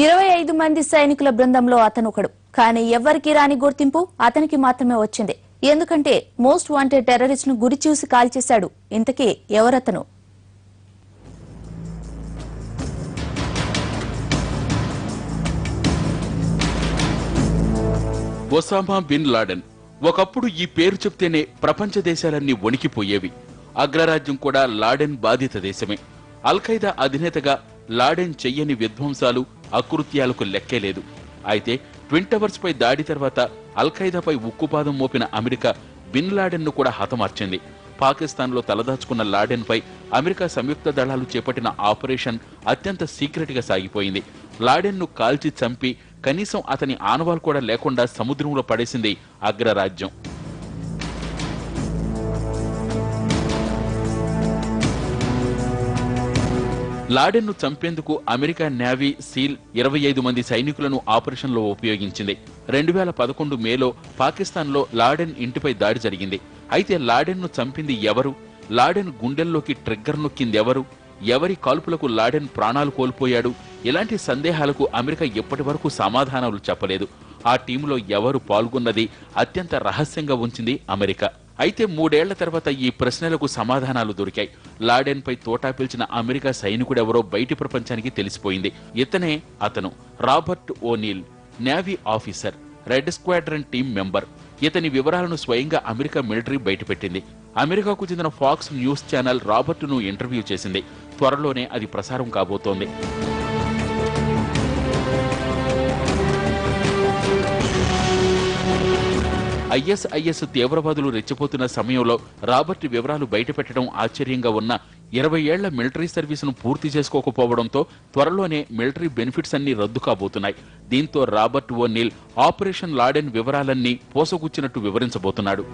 ఇరవై ఐదు మంది సైనికుల బృందంలో అతను ఒకడు కానీ ఎవ్వరికీ రాని గుర్తింపు అతనికి మాత్రమే వచ్చింది. ఎందుకంటే మోస్ట్ వాంటెడ్ టెర్రరిస్ట్ను గురి చూసి కాల్చేశాడు ఇంతకీ ఎవరతను? ఒసామా బిన్ లాడెన్ ఒకప్పుడు ఈ పేరు చెప్తేనే ప్రపంచ దేశాలన్నీ వణికిపోయేవి. అగ్రరాజ్యం కూడా లాడెన్ బాధిత దేశమే. అల్ఖైదా అధినేతగా లాడెన్ చెయ్యని విధ్వంసాలు అకృత్యాలకు లెక్కే లేదు. అయితే ట్విన్ టవర్స్ పై దాడి తర్వాత అల్ఖైదాపై ఉక్కుపాదం మోపిన అమెరికా బిన్ లాడెన్ను కూడా హతమార్చింది. పాకిస్తాన్లో తలదాచుకున్న లాడెన్ పై అమెరికా సంయుక్త దళాలు చేపట్టిన ఆపరేషన్ అత్యంత సీక్రెట్గా సాగిపోయింది. లాడెన్ను కాల్చి చంపి కనీసం అతని ఆనవాలు కూడా లేకుండా సముద్రంలో పడేసింది అగ్రరాజ్యం. లాడెన్ను చంపేందుకు అమెరికా నేవీ సీల్ ఇరవై ఐదు మంది సైనికులను ఆపరేషన్లో ఉపయోగించింది. రెండు వేల పదకొండు మేలో పాకిస్తాన్లో లాడెన్ ఇంటిపై దాడి జరిగింది. అయితే లాడెన్ను చంపింది ఎవరు? లాడెన్ గుండెల్లోకి ట్రిగ్గర్ నొక్కిందెవరు? ఎవరి కాల్పులకు లాడెన్ ప్రాణాలు కోల్పోయాడు? ఇలాంటి సందేహాలకు అమెరికా ఇప్పటి వరకు సమాధానాలు చెప్పలేదు. ఆ టీంలో ఎవరు పాల్గొన్నది అత్యంత రహస్యంగా ఉంచింది అమెరికా. అయితే మూడేళ్ళ తర్వాత ఈ ప్రశ్నలకు సమాధానాలు దొరికాయి. లాడెన్పై తోటా పిలిచిన అమెరికా సైనికుడెవరో బయటి ప్రపంచానికి తెలిసిపోయింది. ఇతనే అతను. Robert O'Neill navy officer red squadron team member. ఇతని వివరాలను స్వయంగా అమెరికా మిలిటరీ బయటపెట్టింది. అమెరికాకు చెందిన ఫాక్స్ న్యూస్ ఛానల్ రాబర్ట్ను ఇంటర్వ్యూ చేసింది. త్వరలోనే అది ప్రసారం కాబోతోంది. ఐఎస్ఐఎస్ తీవ్రవాదులు రెచ్చిపోతున్న సమయంలో రాబర్ట్ వివరాలు బయటపెట్టడం ఆశ్చర్యంగా ఉన్న ఇరవై ఏళ్ళ మిలిటరీ సర్వీసును పూర్తి చేసుకోకపోవడంతో త్వరలోనే మిలిటరీ బెనిఫిట్స్ అన్ని రద్దు కాబోతున్నాయి. దీంతో Robert O'Neill operation Laden వివరాలన్నీ పోసగుచ్చినట్టు వివరించబోతున్నాడు.